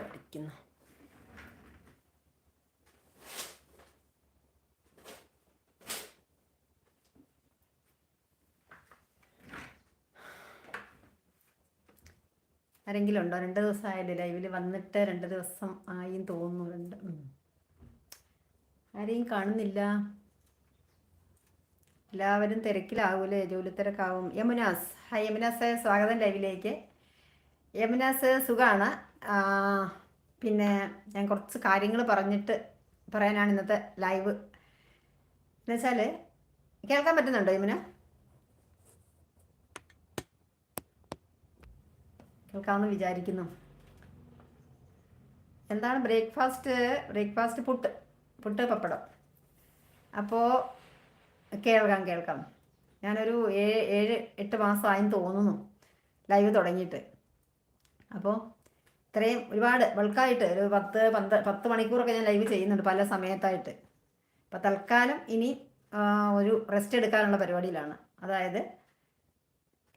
അടിക്കുന്നു ആരെങ്കിലും ഉണ്ടോ? രണ്ട് ദിവസമായില്ലേ ലൈവിൽ വന്നിട്ട് രണ്ട് ദിവസം ആയി തോന്നുന്നുണ്ട്. ആരെയും കാണുന്നില്ല. എല്ലാവരും തിരക്കിലാവൂലേ? ജോലി തിരക്കാവും. യമുനാസ്. ഹൈ യമുനാസ് സ്വാഗതം ലൈവിലേക്ക് യമുനാസ് സുഖമാണ് പിന്നെ ഞാൻ കുറച്ച് കാര്യങ്ങൾ പറഞ്ഞിട്ട് പറയാനാണ് ഇന്നത്തെ ലൈവ് എന്നുവെച്ചാൽ കേൾക്കാൻ പറ്റുന്നുണ്ടോ യമുന? കേൾക്കാമെന്ന് വിചാരിക്കുന്നു. എന്താണ് ബ്രേക്ക്ഫാസ്റ്റ് ബ്രേക്ക്ഫാസ്റ്റ് പുട്ട്. പുട്ട് പപ്പടം. അപ്പോൾ കേൾക്കാം കേൾക്കാം. ഞാനൊരു ഏഴ് ഏഴ് എട്ട് മാസമായെന്ന് തോന്നുന്നു. ലൈവ് തുടങ്ങിയിട്ട്. അപ്പോൾ ഇത്രയും ഒരുപാട് ബൾക്കായിട്ട് ഒരു പത്ത് പന്ത് പത്ത് മണിക്കൂറൊക്കെ ഞാൻ ലൈവ് ചെയ്യുന്നുണ്ട് പല സമയത്തായിട്ട്. അപ്പോൾ തൽക്കാലം ഇനി ഒരു റെസ്റ്റ് എടുക്കാനുള്ള പരിപാടിയിലാണ്. അതായത്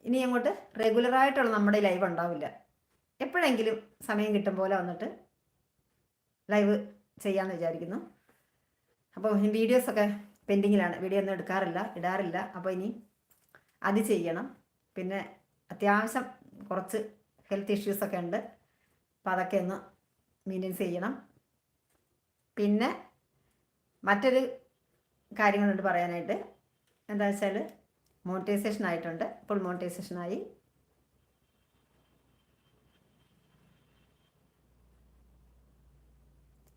ഇനി അങ്ങോട്ട് റെഗുലറായിട്ടുള്ള നമ്മുടെ ലൈവ് ഉണ്ടാവില്ല. എപ്പോഴെങ്കിലും സമയം കിട്ടും പോലെ വന്നിട്ട് ലൈവ് ചെയ്യാമെന്ന് വിചാരിക്കുന്നു. അപ്പോൾ വീഡിയോസൊക്കെ പെൻഡിങ്ങിലാണ്. വീഡിയോ ഒന്നും എടുക്കാറില്ല ഇടാറില്ല. അപ്പോൾ ഇനി അത് ചെയ്യണം. പിന്നെ അത്യാവശ്യം കുറച്ച് ഹെൽത്ത് ഇഷ്യൂസൊക്കെ ഉണ്ട്. അപ്പോൾ അതൊക്കെ ഒന്ന് മെയിന്റെയിൻസ് ചെയ്യണം. പിന്നെ മറ്റൊരു കാര്യങ്ങളുണ്ട് പറയാനായിട്ട്. എന്താ വെച്ചാൽ മോണിറ്റൈസേഷൻ ആയിട്ടുണ്ട്. ഫുൾ മോണിറ്റൈസേഷനായി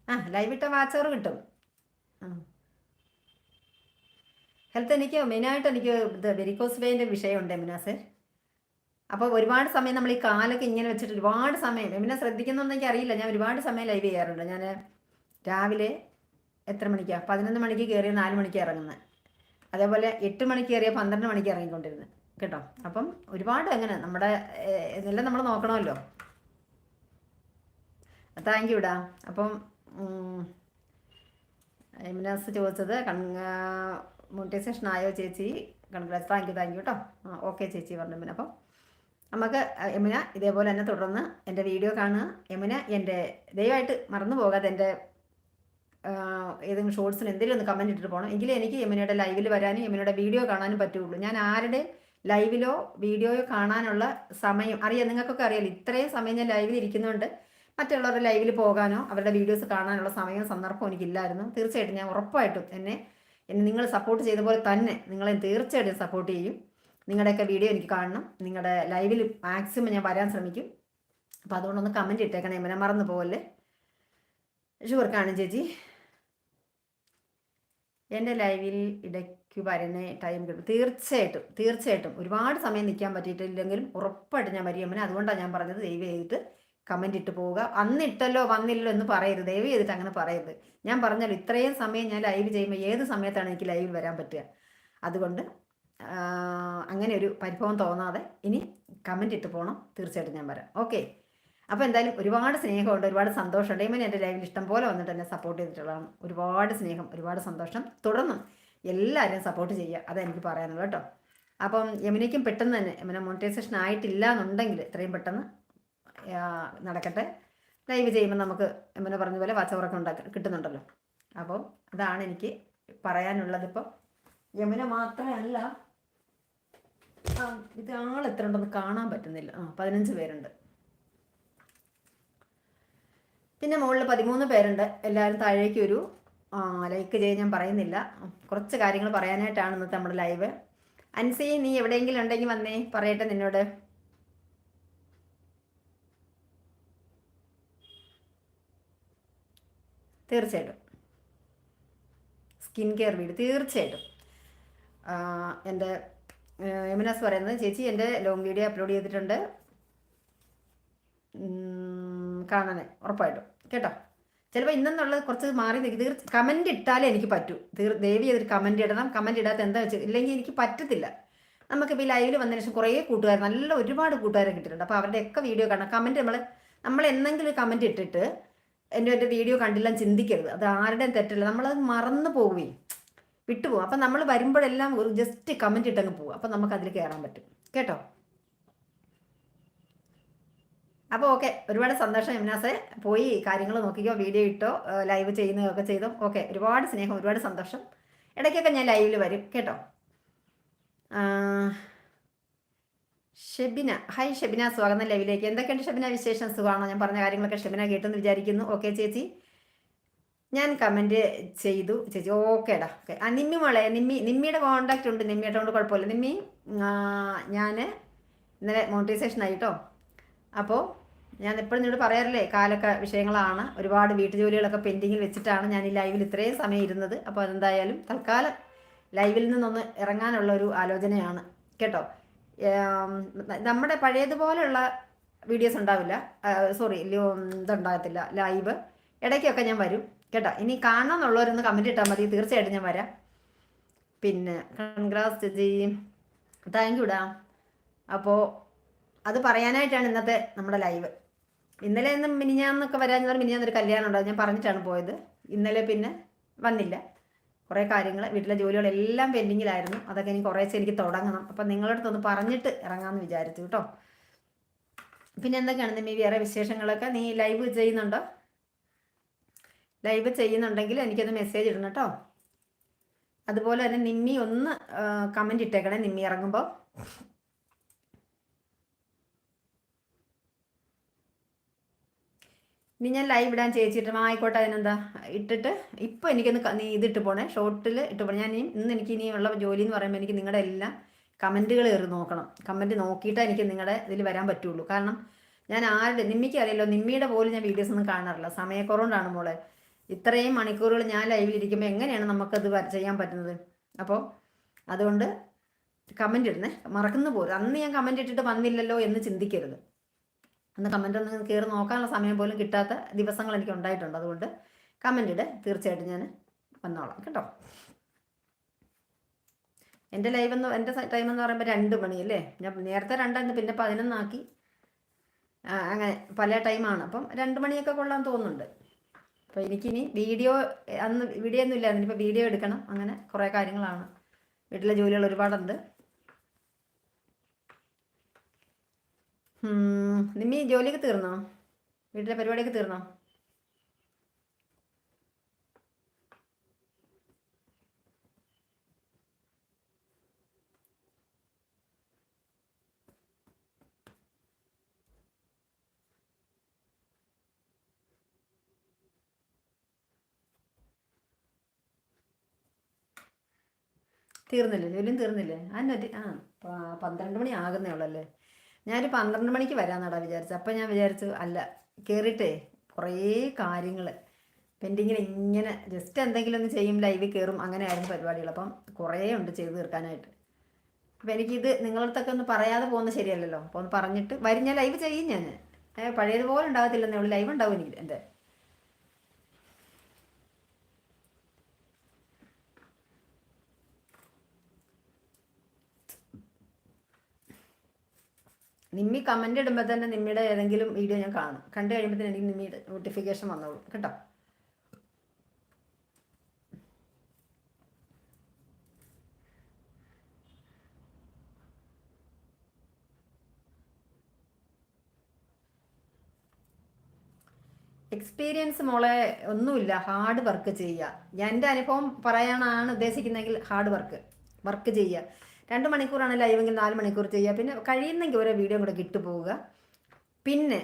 ആ ലൈവ് ഇട്ട വാച്ചർ കിട്ടും. ആ. ഹെൽത്ത് എനിക്ക് മെയിനായിട്ട് എനിക്ക് ഇത് വെരിക്കോസ് വെയിന്റെ വിഷയമുണ്ട് എമിനാസെ. അപ്പോൾ ഒരുപാട് സമയം നമ്മൾ ഈ കാലൊക്കെ ഇങ്ങനെ വെച്ചിട്ട് ഒരുപാട് സമയം എമിനെ ശ്രദ്ധിക്കുന്നുണ്ടെങ്കിൽ അറിയില്ല. ഞാൻ ഒരുപാട് സമയം ലൈവ് ചെയ്യാറുണ്ട്. ഞാൻ രാവിലെ എത്ര മണിക്കാണ് പതിനൊന്ന് മണിക്ക് കയറി നാല് മണിക്ക് ഇറങ്ങുന്നത് അതേപോലെ എട്ട് മണിക്ക് കയറിയ പന്ത്രണ്ട് മണിക്ക് ഇറങ്ങിക്കൊണ്ടിരുന്നത് കേട്ടോ? അപ്പം ഒരുപാട് അങ്ങനെ നമ്മുടെ ഇതെല്ലാം നമ്മൾ നോക്കണമല്ലോ. താങ്ക് യു ഡാ അപ്പം എമിനാസ് ചോദിച്ചത് മോണിറ്റൈസേഷൻ ആയോ ചേച്ചി? Congrats thank you thank you കേട്ടോ ആ ഓക്കെ ചേച്ചി പറഞ്ഞു പിന്നെ അപ്പം. നമുക്ക് യമുന ഇതേപോലെ തന്നെ തുടർന്ന് എന്റെ വീഡിയോ കാണുക. യമുന എന്റെ ദയവായിട്ട് മറന്നു പോകാതെ എന്റെ ഏതെങ്കിലും ഷോർട്സിന് എന്തെങ്കിലും ഒന്ന് കമന്റ് ഇട്ടിട്ട് പോകണം എങ്കിലും എനിക്ക് യമുനയുടെ ലൈവിൽ വരാനും യമുനയുടെ വീഡിയോ കാണാനും പറ്റുള്ളൂ. ഞാൻ ആരുടെ ലൈവിലോ വീഡിയോയോ കാണാനുള്ള സമയം അറിയാം നിങ്ങൾക്കൊക്കെ അറിയാലോ ഇത്രയും സമയം ഞാൻ ലൈവിൽ ഇരിക്കുന്നുണ്ട്. മറ്റുള്ളവരുടെ ലൈവിൽ പോകാനോ അവരുടെ വീഡിയോസ് കാണാനുള്ള സമയവും സന്ദർഭവും എനിക്കില്ലായിരുന്നു. തീർച്ചയായിട്ടും ഞാൻ ഉറപ്പായിട്ടും എന്നെ എന്നെ നിങ്ങൾ സപ്പോർട്ട് ചെയ്ത പോലെ തന്നെ നിങ്ങളെ തീർച്ചയായിട്ടും സപ്പോർട്ട് ചെയ്യും. നിങ്ങളുടെയൊക്കെ വീഡിയോ എനിക്ക് കാണണം. നിങ്ങളുടെ ലൈവിൽ മാക്സിമം ഞാൻ വരാൻ ശ്രമിക്കും. അപ്പോൾ അതുകൊണ്ടൊന്ന് കമന്റ് ഇട്ടേക്കണേ. എമ്മനെ മറന്നു പോകല്ലേ ഷുവർ കാണും ചേച്ചി. എന്റെ ലൈവിൽ ഇടയ്ക്ക് വരുന്ന ടൈം കിട്ടും. തീർച്ചയായിട്ടും തീർച്ചയായിട്ടും. ഒരുപാട് സമയം നിൽക്കാൻ പറ്റിയിട്ടില്ലെങ്കിലും ഉറപ്പായിട്ട് ഞാൻ വരികയമ്മനെ അതുകൊണ്ടാണ് ഞാൻ പറഞ്ഞത് ദയവ് ചെയ്തിട്ട്. കമന്റ് ഇട്ട് പോവുക. അന്നിട്ടല്ലോ വന്നില്ലല്ലോ എന്ന് പറയരുത്. ദയവ് ചെയ്തിട്ട് അങ്ങനെ പറയരുത്. ഞാൻ പറഞ്ഞാൽ ഇത്രയും സമയം ഞാൻ ലൈവ് ചെയ്യുമ്പോൾ ഏത് സമയത്താണ് എനിക്ക് ലൈവിൽ വരാൻ പറ്റുക? അതുകൊണ്ട് അങ്ങനെ ഒരു പരിഭവം തോന്നാതെ ഇനി കമന്റ് ഇട്ട് പോകണം തീർച്ചയായിട്ടും ഞാൻ വരാം. ഓക്കെ അപ്പോൾ എന്തായാലും ഒരുപാട് സ്നേഹമുണ്ട് ഒരുപാട് സന്തോഷമുണ്ട് ഇവൻ എന്റെ ലൈവിൽ ഇഷ്ടം പോലെ വന്നിട്ട് എന്നെ സപ്പോർട്ട് ചെയ്തിട്ടുള്ളതാണ്. ഒരുപാട് സ്നേഹം ഒരുപാട് സന്തോഷം. തുടർന്നും എല്ലാവരും സപ്പോർട്ട് ചെയ്യുക. അതാണ് എനിക്ക് പറയാനുള്ളത് കേട്ടോ. അപ്പം യമുനയ്ക്കും പെട്ടെന്ന് തന്നെ യമുന മോണിറ്റൈസേഷൻ ആയിട്ടില്ല എന്നുണ്ടെങ്കിൽ എത്രയും പെട്ടെന്ന് നടക്കട്ടെ. ലൈവ് ചെയ്യുമ്പോൾ നമുക്ക് എമ്മനെ പറഞ്ഞ പോലെ വാച്ചവറൊക്കെ ഉണ്ടാക്കി കിട്ടുന്നുണ്ടല്ലോ. അപ്പോൾ അതാണ് എനിക്ക് പറയാനുള്ളത് ഇപ്പോൾ യമുന മാത്രമല്ല ഇത് ആൾ എത്ര ഉണ്ടെന്ന് കാണാൻ പറ്റുന്നില്ല. ആ പതിനഞ്ച് പേരുണ്ട്. പിന്നെ മുകളിൽ പതിമൂന്ന് പേരുണ്ട്. എല്ലാവരും താഴേക്ക് ഒരു ലൈക്ക് ചെയ്യാൻ ഞാൻ പറയുന്നില്ല. കുറച്ച് കാര്യങ്ങൾ പറയാനായിട്ടാണ് ഇന്നത്തെ നമ്മുടെ ലൈവ് അൻസി നീ എവിടെയെങ്കിലും ഉണ്ടെങ്കിൽ വന്നേ. പറയട്ടെ നിന്നോട്. തീർച്ചയായിട്ടും. സ്കിൻ കെയർ വീട് തീർച്ചയായിട്ടും. എന്റെ യമുനാസ് പറയുന്നത് ചേച്ചി എന്റെ ലോങ് വീഡിയോ അപ്ലോഡ് ചെയ്തിട്ടുണ്ട്. കാണാനേ ഉറപ്പായിട്ടും. കേട്ടോ? ചിലപ്പോൾ ഇന്നെന്നുള്ളത് കുറച്ച് മാറി നിൽക്കും തീർ കമന്റ് ഇട്ടാലേ എനിക്ക് പറ്റൂ. തീർ ദയവ് ചെയ്തിട്ട് കമന്റ് ഇടണം. കമന്റ് ഇടാത്ത എന്താ വെച്ചാൽ ഇല്ലെങ്കിൽ എനിക്ക് പറ്റത്തില്ല. നമുക്കിപ്പോൾ ഈ ലൈവിൽ വന്നതിന് ശേഷം കുറേ കൂട്ടുകാർ നല്ല ഒരുപാട് കൂട്ടുകാരെ കിട്ടിയിട്ടുണ്ട്. അപ്പോൾ അവരുടെയൊക്കെ വീഡിയോ കാണാം. കമന്റ് നമ്മൾ നമ്മൾ എന്തെങ്കിലും കമന്റ് ഇട്ടിട്ട് എന്റെ എന്റെ വീഡിയോ കണ്ടില്ല ചിന്തിക്കരുത്. അത് ആരുടെയും തെറ്റല്ല. നമ്മളത് മറന്നു പോവുകയും വിട്ടുപോകും അപ്പം നമ്മൾ വരുമ്പോഴെല്ലാം ഒരു ജസ്റ്റ് കമന്റ് ഇട്ടങ്ങ് പോകും അപ്പം നമുക്ക് അതിൽ കയറാൻ പറ്റും. കേട്ടോ? അപ്പോൾ ഓക്കെ ഒരുപാട് സന്തോഷം എംനാസെ പോയി കാര്യങ്ങൾ നോക്കിക്കോ വീഡിയോ ഇട്ടോ ലൈവ് ചെയ്യുന്നതൊക്കെ ചെയ്തോ. ഓക്കെ ഒരുപാട് സ്നേഹം ഒരുപാട് സന്തോഷം. ഇടയ്ക്കൊക്കെ ഞാൻ ലൈവിൽ വരും. കേട്ടോ? ഷെബിന. ഹായ് ഷെബിന. സ്വാഗതം ലൈവിലേക്ക്. എന്തൊക്കെയുണ്ട് ഷെബിന വിശേഷം? സുഖമാണോ? ഞാൻ പറഞ്ഞ കാര്യങ്ങളൊക്കെ ഷെബിന കേട്ടെന്ന് വിചാരിക്കുന്നു. ഓക്കെ ചേച്ചി. ഞാൻ കമന്റ് ചെയ്തു. ചേച്ചി ഓക്കേടാ ഓക്കെ ആ നിമ്മി മോളെ നിമ്മി നിമ്മിയുടെ കോണ്ടാക്റ്റ് ഉണ്ട്. നിമ്മിയുടെ കൊണ്ട് കുഴപ്പമില്ല. നിമ്മി ഞാൻ ഇന്നലെ മോണിറ്റൈസേഷൻ ആയിട്ടോ. അപ്പോൾ ഞാൻ എപ്പോഴും നിന്നോട് പറയാറില്ലേ കാലൊക്കെ വിഷയങ്ങളാണ്. ഒരുപാട് വീട്ടുജോലികളൊക്കെ പെൻഡിങ്ങിൽ വെച്ചിട്ടാണ് ഞാൻ ഈ ലൈവിൽ ഇത്രയും സമയം ഇരുന്നത്. അപ്പോൾ അതെന്തായാലും തൽക്കാലം ലൈവിൽ നിന്നൊന്ന് ഇറങ്ങാനുള്ള ഒരു ആലോചനയാണ്. കേട്ടോ? നമ്മുടെ പഴയതുപോലെയുള്ള വീഡിയോസ് ഉണ്ടാവില്ല. സോറി ഇതുണ്ടാകത്തില്ല. ലൈവ്. ഇടയ്ക്കൊക്കെ ഞാൻ വരും. കേട്ടോ? ഇനി കാണണം എന്നുള്ളവരൊന്ന് കമന്റ് ഇട്ടാൽ മതി. തീർച്ചയായിട്ടും ഞാൻ വരാം. പിന്നെ കൺഗ്രാസ് ചേച്ചി താങ്ക് യുടാ അപ്പോൾ അത് പറയാനായിട്ടാണ് ഇന്നത്തെ നമ്മുടെ ലൈവ്. ഇന്നലെ ഇന്ന് മിനിഞ്ഞാന്നൊക്കെ വരാൻ മിനിഞ്ഞാന്നൊരു കല്യാണം ഉണ്ടാവും ഞാൻ പറഞ്ഞിട്ടാണ് പോയത്. ഇന്നലെ പിന്നെ വന്നില്ല. കുറേ കാര്യങ്ങൾ വീട്ടിലെ ജോലികളെല്ലാം പെൻഡിങ്ങിലായിരുന്നു. അതൊക്കെ ഇനി കുറേശ്ശെ എനിക്ക് തുടങ്ങണം. അപ്പം നിങ്ങളുടെ അടുത്തൊന്ന് പറഞ്ഞിട്ട് ഇറങ്ങാമെന്ന് വിചാരിച്ചു കേട്ടോ. പിന്നെ എന്തൊക്കെയാണ് നീ വേറെ വിശേഷങ്ങളൊക്കെ? നീ ലൈവ് ചെയ്യുന്നുണ്ടോ? ലൈവ് ചെയ്യുന്നുണ്ടെങ്കിൽ എനിക്കൊന്ന് മെസ്സേജ് ഇടണം കേട്ടോ. അതുപോലെ തന്നെ നിമ്മി ഒന്ന് കമന്റ് ഇട്ടേക്കണേ നിമ്മി ഇറങ്ങുമ്പോൾ ഇനി ഞാൻ ലൈവ് ഇടാൻ ചേച്ചിട്ട് ആയിക്കോട്ടെ അതിനെന്താ? ഇട്ടിട്ട് ഇപ്പോൾ എനിക്കൊന്ന് നീ ഇതിട്ട് പോണേ. ഷോർട്ടിൽ ഇട്ട് പോണേ. ഞാൻ ഇന്ന് എനിക്ക് ഇനി ഉള്ള ജോലി എന്ന് പറയുമ്പോൾ എനിക്ക് നിങ്ങളുടെ എല്ലാം കമന്റുകൾ കയറി നോക്കണം. കമന്റ് നോക്കിയിട്ടേ എനിക്ക് നിങ്ങളുടെ ഇതിൽ വരാൻ പറ്റുള്ളൂ. കാരണം ഞാൻ ആരുടെ നിമ്മിക്ക് അറിയില്ലോ നിമ്മിയുടെ പോലും ഞാൻ വീഡിയോസ് ഒന്നും കാണാറില്ല. സമയക്കുറവുണ്ടാണ് മോളെ. ഇത്രയും മണിക്കൂറുകൾ ഞാൻ ലൈവിലിരിക്കുമ്പോൾ എങ്ങനെയാണ് നമുക്കത് ചെയ്യാൻ പറ്റുന്നത്? അപ്പോൾ അതുകൊണ്ട് കമന്റ് ഇടുന്നേ. മറക്കുന്നു പോലും അന്ന് ഞാൻ കമന്റ് ഇട്ടിട്ട് വന്നില്ലല്ലോ എന്ന് ചിന്തിക്കരുത്. അന്ന് കമന്റ് ഒന്ന് കയറി നോക്കാനുള്ള സമയം പോലും കിട്ടാത്ത ദിവസങ്ങൾ എനിക്ക് ഉണ്ടായിട്ടുണ്ട്. അതുകൊണ്ട് കമന്റ് ഇട്. തീർച്ചയായിട്ടും ഞാൻ വന്നോളാം കേട്ടോ. എന്റെ ലൈവ് എന്ന് എന്റെ ടൈം എന്ന് പറയുമ്പോൾ രണ്ട് മണി അല്ലേ? ഞാൻ നേരത്തെ രണ്ടായിരുന്നു പിന്നെ പതിനൊന്നാക്കി അങ്ങനെ പല ടൈമാണ് അപ്പം രണ്ട് മണിയൊക്കെ കൊള്ളാൻ തോന്നുന്നുണ്ട്. അപ്പോൾ എനിക്കിനി വീഡിയോ അന്ന് വീഡിയോ ഒന്നും ഇല്ലായിരുന്നു. ഇപ്പോൾ വീഡിയോ എടുക്കണം. അങ്ങനെ കുറേ കാര്യങ്ങളാണ്. വീട്ടിലെ ജോലികൾ ഒരുപാടുണ്ട്. നിമ്മി ജോലിയൊക്കെ തീർന്നോ? വീട്ടിലെ പരിപാടിയൊക്കെ തീർന്നോ? തീർന്നില്ലേ? ജോലിയും തീർന്നില്ലേ? ആ പന്ത്രണ്ട് മണി ആകുന്നേ ഉള്ളല്ലേ? ഞാനൊരു പന്ത്രണ്ട് മണിക്ക് വരാമെന്നാടാ വിചാരിച്ചത്. അപ്പം ഞാൻ വിചാരിച്ചു അല്ല കയറിയിട്ടേ കുറേ കാര്യങ്ങൾ പെൻഡിങ്ങിൽ ഇങ്ങനെ ജസ്റ്റ് എന്തെങ്കിലും ഒന്ന് ചെയ്യും ലൈവിൽ കയറും അങ്ങനെ ആയിരുന്നു പരിപാടികൾ. അപ്പം കുറേ ഉണ്ട് ചെയ്തു തീർക്കാനായിട്ട്. അപ്പം എനിക്കിത് നിങ്ങളടുത്തൊക്കെ ഒന്ന് പറയാതെ പോകുന്നത് ശരിയല്ലല്ലോ. അപ്പോൾ ഒന്ന് പറഞ്ഞിട്ട് വരും ഞാൻ ലൈവ് ചെയ്യും ഞാൻ. പഴയതുപോലെ ഉണ്ടാകത്തില്ലെന്നേ ഉള്ളൂ. ലൈവ് ഉണ്ടാവും എനിക്ക് എന്റെ നിമ്മി കമന്റ് ഇടുമ്പോൾ തന്നെ നിമ്മിയുടെ ഏതെങ്കിലും വീഡിയോ ഞാൻ കാണും. കണ്ടു കഴിയുമ്പോൾ എനിക്ക് നിമ്മിയുടെ നോട്ടിഫിക്കേഷൻ വന്നോളൂ. കേട്ടോ? എക്സ്പീരിയൻസ് മോളെ ഒന്നുമില്ല. ഹാർഡ് വർക്ക് ചെയ്യുക. എന്റെ അനുഭവം പറയാനാണ് ഉദ്ദേശിക്കുന്നതെങ്കിൽ ഹാർഡ് വർക്ക് വർക്ക് ചെയ്യുക. രണ്ട് മണിക്കൂറാണ് ലൈവെങ്കിൽ നാല് മണിക്കൂർ ചെയ്യുക. പിന്നെ കഴിയുന്നെങ്കിൽ ഓരോ വീഡിയോ കൂടെ കിട്ടുപോവുക പിന്നെ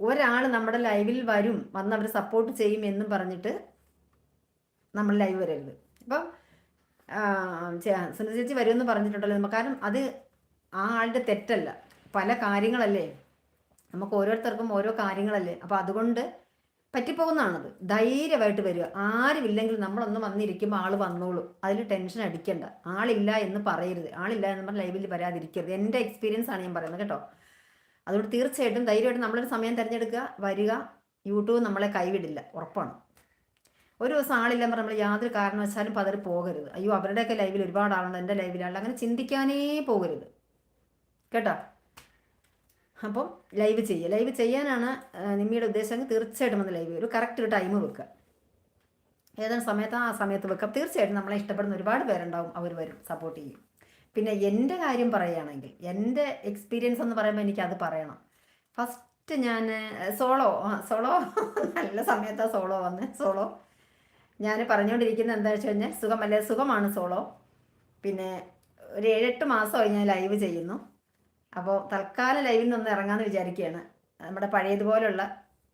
ഒരാൾ നമ്മുടെ ലൈവിൽ വരും വന്ന് അവർ സപ്പോർട്ട് ചെയ്യും എന്നും പറഞ്ഞിട്ട് നമ്മൾ ലൈവ് വരരുത്. ഇപ്പം സുനിത ചേച്ചി വരുമെന്ന് പറഞ്ഞിട്ടുണ്ടല്ലോ. കാരണം അത് ആ ആളുടെ തെറ്റല്ല. പല കാര്യങ്ങളല്ലേ? നമുക്ക് ഓരോരുത്തർക്കും ഓരോ കാര്യങ്ങളല്ലേ? അപ്പോൾ അതുകൊണ്ട് പറ്റിപ്പോകുന്നതാണത്. ധൈര്യമായിട്ട് വരിക. ആരുമില്ലെങ്കിൽ നമ്മളൊന്ന് വന്നിരിക്കുമ്പോൾ ആൾ വന്നോളൂ. അതിൽ ടെൻഷൻ അടിക്കണ്ട. ആളില്ല എന്ന് പറയരുത്. ആളില്ല എന്ന് പറഞ്ഞാൽ ലൈവിൽ വരാതിരിക്കരുത്. എന്റെ എക്സ്പീരിയൻസ് ആണ് ഞാൻ പറയുന്നത് കേട്ടോ. അതുകൊണ്ട് തീർച്ചയായിട്ടും ധൈര്യമായിട്ട് നമ്മളൊരു സമയം തിരഞ്ഞെടുക്കുക വരിക. യൂട്യൂബ് നമ്മളെ കൈവിടില്ല. ഉറപ്പാണ്. ഒരു ദിവസം ആളില്ല പറഞ്ഞാൽ നമ്മൾ യാതൊരു കാരണവശാലും പതറി പോകരുത്. അയ്യോ അവരുടെയൊക്കെ ലൈവിൽ ഒരുപാട് ആളുണ്ട് എന്റെ ലൈവിലാണ് അങ്ങനെ ചിന്തിക്കാനേ പോകരുത്. കേട്ടോ? അപ്പം ലൈവ് ചെയ്യുക ലൈവ് ചെയ്യാനാണ് നിമ്മിയുടെ ഉദ്ദേശം തീർച്ചയായിട്ടും വന്ന് ലൈവ് ഒരു കറക്റ്റ് ഒരു ടൈം വെക്കുക ഏതാണ് സമയത്ത്? ആ സമയത്ത് വെക്കാം. തീർച്ചയായിട്ടും നമ്മളെ ഇഷ്ടപ്പെടുന്ന ഒരുപാട് പേരുണ്ടാവും. അവർ വരും സപ്പോർട്ട് ചെയ്യും. പിന്നെ എന്റെ കാര്യം പറയുകയാണെങ്കിൽ എന്റെ എക്സ്പീരിയൻസ് എന്ന് പറയുമ്പോൾ എനിക്ക് അത് പറയണം ഫസ്റ്റ് ഞാൻ സോളോ സോളോ നല്ല സമയത്താണ് സോളോ വന്ന്. സോളോ ഞാൻ പറഞ്ഞുകൊണ്ടിരിക്കുന്നത് എന്താ വെച്ച് കഴിഞ്ഞാൽ സുഖമല്ലേ സുഖമാണ് സോളോ പിന്നെ ഒരു ഏഴെട്ട് മാസമായി ഞാൻ ലൈവ് ചെയ്യുന്നു. അപ്പോൾ തൽക്കാലം ലൈവിൽ നിന്ന് ഇറങ്ങാമെന്ന് വിചാരിക്കുകയാണ് നമ്മുടെ പഴയതുപോലുള്ള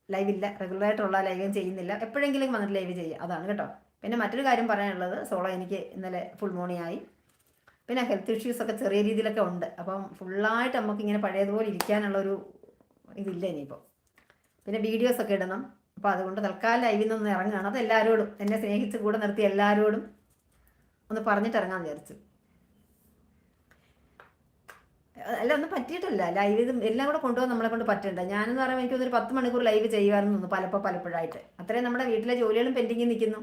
ലൈവില്ല റെഗുലറായിട്ടുള്ള ലൈവും ചെയ്യുന്നില്ല. എപ്പോഴെങ്കിലും വന്നിട്ട് ലൈവ് ചെയ്യുക. അതാണ് കേട്ടോ. പിന്നെ മറ്റൊരു കാര്യം പറയാനുള്ളത് സോളോ എനിക്ക് ഇന്നലെ ഫുൾ മോണിയായി പിന്നെ ഹെൽത്ത് ഇഷ്യൂസ് ഒക്കെ ചെറിയ രീതിയിലൊക്കെ ഉണ്ട്. അപ്പം ഫുള്ളായിട്ട് നമുക്ക് ഇങ്ങനെ പഴയതുപോലെ ഇരിക്കാനുള്ള ഒരു ഇതില്ല ഇനിയിപ്പോൾ പിന്നെ വീഡിയോസ് ഒക്കെ ഇടണം. അപ്പോൾ അതുകൊണ്ട് തൽക്കാലം ലൈവിൽ നിന്ന് ഇറങ്ങുകയാണ്. അത് എല്ലാവരോടും എന്നെ സ്നേഹിച്ച് കൂടെ നിർത്തി എല്ലാവരോടും ഒന്ന് പറഞ്ഞിട്ട് ഇറങ്ങാൻ വിചാരിച്ചു. അല്ല ഒന്നും പറ്റിയിട്ടില്ല. ലൈവ് ഇത് എല്ലാം കൂടെ കൊണ്ടുപോകാൻ നമ്മളെ കൊണ്ട് പറ്റണ്ട. ഞാനെന്ന് പറയുമ്പോൾ ഒരു പത്ത് മണിക്കൂർ ലൈവ് ചെയ്യുമായിരുന്നു തോന്നുന്നു പലപ്പോൾ പലപ്പോഴായിട്ട്. അത്രയും നമ്മുടെ വീട്ടിലെ ജോലികളും പെൻഡിങ്ങിൽ നിൽക്കുന്നു.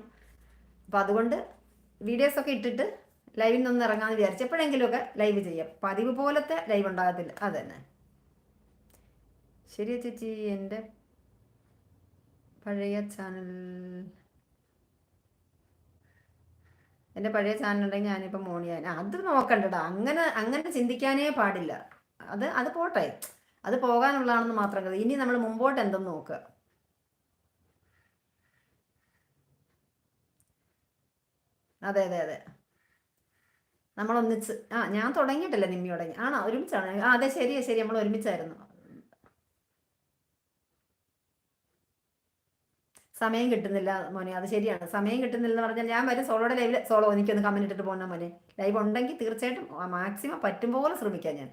അപ്പോൾ അതുകൊണ്ട് വീഡിയോസ് ഒക്കെ ഇട്ടിട്ട് ലൈവിൽ നിന്ന് ഇറങ്ങാമെന്ന് വിചാരിച്ചു എപ്പോഴെങ്കിലുമൊക്കെ ലൈവ് ചെയ്യാം. പതിവ് പോലത്തെ ലൈവ് ഉണ്ടാകത്തില്ല. അത് തന്നെ ശരി ചേച്ചി എന്റെ പഴയ ചാനൽ എന്റെ പഴയ ചാനൽ ഉണ്ടെങ്കിൽ ഞാനിപ്പോൾ മോണിയ അത് നോക്കണ്ടടാ. അങ്ങനെ അങ്ങനെ ചിന്തിക്കാനേ പാടില്ല. അത് അത് പോട്ടെ. അത് പോകാനുള്ളതാണെന്ന് മാത്രം ഇനി നമ്മൾ മുമ്പോട്ട് എന്തെന്ന് നോക്കുക? അതെ അതെ അതെ. നമ്മൾ ഒന്നിച്ച് ആ ഞാൻ തുടങ്ങിയിട്ടില്ല നിമ്മി തുടങ്ങി ആണോ? ഒരുമിച്ചാണ്? ആ അതെ ശരിയാ ശരി നമ്മൾ ഒരുമിച്ചായിരുന്നു. സമയം കിട്ടുന്നില്ല മോനെ അത് ശരിയാണ്. സമയം കിട്ടുന്നില്ല എന്ന് പറഞ്ഞാൽ ഞാൻ വരും സോളോയുടെ ലൈവിൽ സോളോ എനിക്കൊന്ന് കമന്റ് ഇട്ടിട്ട് പോകുന്ന മോനെ. ലൈവ് ഉണ്ടെങ്കിൽ തീർച്ചയായിട്ടും മാക്സിമം പറ്റും പോലെ ശ്രമിക്കാം ഞാൻ.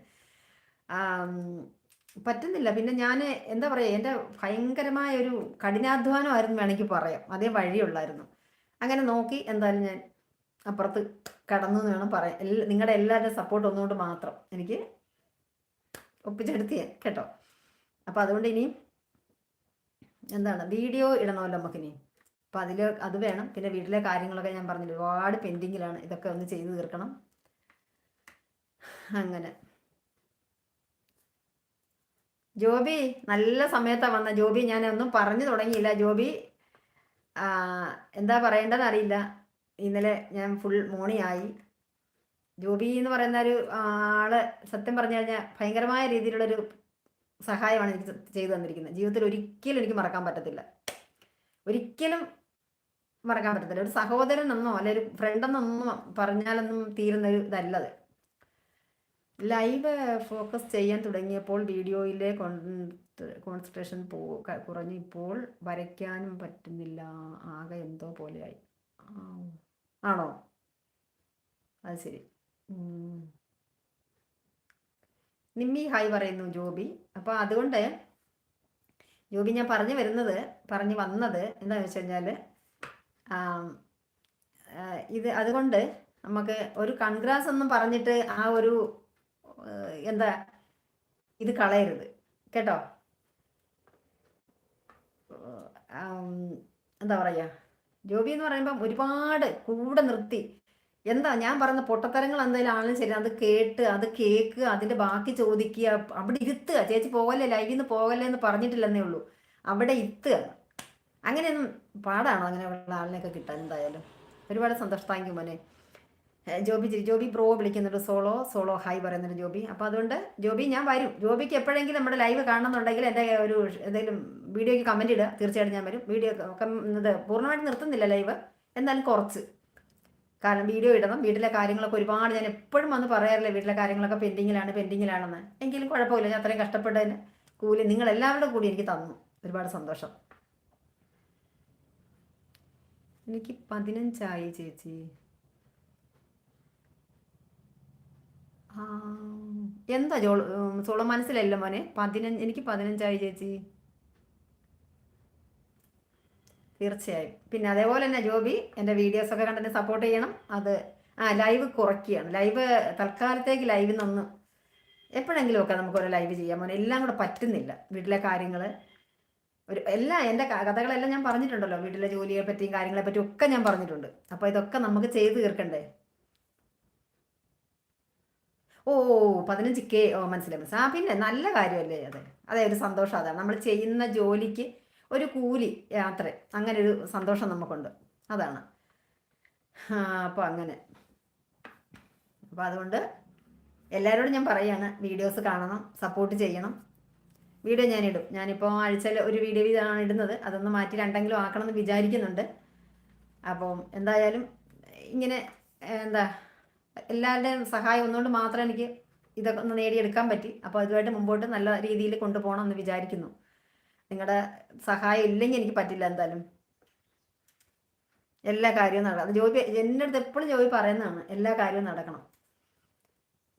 പറ്റുന്നില്ല. പിന്നെ ഞാൻ എന്താ പറയുക എന്റെ ഭയങ്കരമായ ഒരു കഠിനാധ്വാനമായിരുന്നു വേണമെങ്കിൽ പറയാം. അതേ വഴിയുള്ളായിരുന്നു. അങ്ങനെ നോക്കി എന്തായാലും ഞാൻ അപ്പുറത്ത് കടന്നു എന്ന് വേണം പറയാം എല്ലാ നിങ്ങളുടെ എല്ലാവരുടെയും സപ്പോർട്ട് ഒന്നുകൊണ്ട് മാത്രം എനിക്ക് ഒപ്പിച്ചെടുത്തിയ കേട്ടോ. അപ്പോൾ അതുകൊണ്ട് ഇനിയും എന്താണ്? വീഡിയോ ഇടണമല്ലോ നമുക്കിനി അപ്പോൾ അതിൽ അത് വേണം. പിന്നെ വീട്ടിലെ കാര്യങ്ങളൊക്കെ ഞാൻ പറഞ്ഞില്ല ഒരുപാട് പെൻഡിങ്ങിലാണ് ഇതൊക്കെ ഒന്ന് ചെയ്തു തീർക്കണം. അങ്ങനെ. ജോബി നല്ല സമയത്താണ് വന്ന. ജോബി ഞാൻ ഒന്നും പറഞ്ഞു തുടങ്ങിയില്ല. ജോബി എന്താ പറയേണ്ടതെന്ന് അറിയില്ല. ഇന്നലെ ഞാൻ ഫുൾ മോണിയായി ജോബി എന്ന് പറയുന്ന ഒരു ആൾ സത്യം പറഞ്ഞു കഴിഞ്ഞാൽ ഭയങ്കരമായ രീതിയിലുള്ളൊരു സഹായമാണ് എനിക്ക് ചെയ്തു തന്നിരിക്കുന്നത്. ജീവിതത്തിൽ ഒരിക്കലും എനിക്ക് മറക്കാൻ പറ്റത്തില്ല. ഒരിക്കലും മറക്കാൻ പറ്റത്തില്ല. ഒരു സഹോദരൻ എന്നോ അല്ലെ ഒരു ഫ്രണ്ടെന്നൊന്നും പറഞ്ഞാലൊന്നും തീരുന്ന ഒരു ഇതല്ലത്. ലൈവ് ഫോക്കസ് ചെയ്യാൻ തുടങ്ങിയപ്പോൾ വീഡിയോയിലെ കോൺസെൻട്രേഷൻ പോ കുറഞ്ഞു. ഇപ്പോൾ വരയ്ക്കാനും പറ്റുന്നില്ല. ആകെ എന്തോ പോലെയായി. ആണോ? അത് ശരി. നിമ്മി ഹായ് പറയുന്നു ജോബി. അപ്പോൾ അതുകൊണ്ട് ജോബി ഞാൻ പറഞ്ഞു വരുന്നത് പറഞ്ഞു വന്നത് എന്താണെന്ന് വെച്ച് കഴിഞ്ഞാൽ ഇത് അതുകൊണ്ട് നമുക്ക് ഒരു കൺഗ്രാസ് ഒന്നും പറഞ്ഞിട്ട് ആ ഒരു എന്താ ഇത് കളയരുത്. കേട്ടോ? എന്താ പറയുക ജോബി എന്ന് പറയുമ്പം ഒരുപാട് കൂടെ നിർത്തി എന്താ ഞാൻ പറയുന്ന പൊട്ടത്തരങ്ങൾ എന്തായാലും ആണെങ്കിലും ശരി അത് കേട്ട് അത് കേക്ക് അതിന്റെ ബാക്കി ചോദിക്കുക അവിടെ ഇരുത്തുക. ചേച്ചി പോകല്ലേ ലൈവിൽ നിന്ന് പോകല്ലേ എന്ന് പറഞ്ഞിട്ടില്ലെന്നേ ഉള്ളൂ. അവിടെ ഇരുത്തുക. അങ്ങനെയൊന്നും പാടാണോ അങ്ങനെയുള്ള ആളിനെയൊക്കെ കിട്ടാൻ എന്തായാലും? ഒരുപാട് സന്തോഷം. താങ്ക് യു മോനെ. ജോബി ജോബി ബ്രോ വിളിക്കുന്നുണ്ട്. സോളോ സോളോ ഹായ് പറയുന്നുണ്ട് ജോബി. അപ്പോൾ അതുകൊണ്ട് ജോബി ഞാൻ വരും. ജോബിക്ക് എപ്പോഴെങ്കിലും നമ്മുടെ ലൈവ് കാണണമെന്നുണ്ടെങ്കിൽ എന്റെ ഒരു എന്തെങ്കിലും വീഡിയോയ്ക്ക് കമന്റ് ഇടുക. തീർച്ചയായിട്ടും ഞാൻ വരും. വീഡിയോ ഇത് പൂർണമായിട്ട് നിർത്തുന്നില്ല ലൈവ് എന്നാലും കുറച്ച്. കാരണം വീഡിയോ ഇടണം. വീട്ടിലെ കാര്യങ്ങളൊക്കെ ഒരുപാട് ഞാൻ എപ്പോഴും വന്ന് പറയാറില്ല വീട്ടിലെ കാര്യങ്ങളൊക്കെ പെൻഡിങ്ങിലാണ് പെൻഡിങ്ങിലാണെന്ന് എങ്കിലും കുഴപ്പമില്ല. ഞാൻ അത്രയും കഷ്ടപ്പെട്ടതിന് കൂലി നിങ്ങൾ എല്ലാവരുടെ കൂടി എനിക്ക് തന്നു. ഒരുപാട് സന്തോഷം. എനിക്ക് പതിനഞ്ചായി ചേച്ചി. എന്താ ജോൾ സോള മനസ്സിലല്ല മോനെ? പതിനഞ്ച് എനിക്ക് പതിനഞ്ചായി ചേച്ചി. തീർച്ചയായും. പിന്നെ അതേപോലെ തന്നെ ജോബി എന്റെ വീഡിയോസൊക്കെ കണ്ടെന്നെ സപ്പോർട്ട് ചെയ്യണം. അത് ആ ലൈവ് കുറയ്ക്കുകയാണ്. ലൈവ് തൽക്കാലത്തേക്ക് ലൈവിൽ നിന്ന് എപ്പോഴെങ്കിലുമൊക്കെ നമുക്കൊരു ലൈവ് ചെയ്യാൻ മോനെ എല്ലാം കൂടെ പറ്റുന്നില്ല. വീട്ടിലെ കാര്യങ്ങൾ ഒരു എല്ലാം എന്റെ കഥകളെല്ലാം ഞാൻ പറഞ്ഞിട്ടുണ്ടല്ലോ. വീട്ടിലെ ജോലിയെ പറ്റിയും കാര്യങ്ങളെ പറ്റിയും ഒക്കെ ഞാൻ പറഞ്ഞിട്ടുണ്ട്. അപ്പോൾ ഇതൊക്കെ നമുക്ക് ചെയ്ത് തീർക്കണ്ടേ? ഓ പതിനഞ്ച് കെ ഓ മനസ്സിലായി മനസ്സിലായി. ആ പിന്നെ നല്ല കാര്യമല്ലേ അതെ? അതെ ഒരു സന്തോഷം അതാണ്. നമ്മൾ ചെയ്യുന്ന ജോലിക്ക് ഒരു കൂലി യാത്ര അങ്ങനെ ഒരു സന്തോഷം നമുക്കുണ്ട്. അതാണ്. അപ്പോൾ അങ്ങനെ. അപ്പോൾ അതുകൊണ്ട് എല്ലാവരോടും ഞാൻ പറയുകയാണ് വീഡിയോസ് കാണണം സപ്പോർട്ട് ചെയ്യണം. വീഡിയോ ഞാനിടും. ഞാനിപ്പോൾ ആഴ്ചയിൽ ഒരു വീഡിയോ വീതമാണ് ഇടുന്നത്. അതൊന്ന് മാറ്റി രണ്ടെങ്കിലും ആക്കണമെന്ന് വിചാരിക്കുന്നുണ്ട്. അപ്പോൾ എന്തായാലും ഇങ്ങനെ എന്താ എല്ലാവരുടെയും സഹായം ഒന്നുകൊണ്ട് മാത്രം എനിക്ക് ഇതൊക്കെ ഒന്ന് നേടിയെടുക്കാൻ പറ്റി. അപ്പോൾ അതുമായിട്ട് മുമ്പോട്ട് നല്ല രീതിയിൽ കൊണ്ടുപോകണം എന്ന് വിചാരിക്കുന്നു. നിങ്ങളുടെ സഹായം ഇല്ലെങ്കിൽ എനിക്ക് പറ്റില്ല എന്തായാലും. എല്ലാ കാര്യവും നടക്കണം ജോബി എന്റെ അടുത്ത് എപ്പോഴും ജോബി പറയുന്നതാണ് എല്ലാ കാര്യവും നടക്കണം.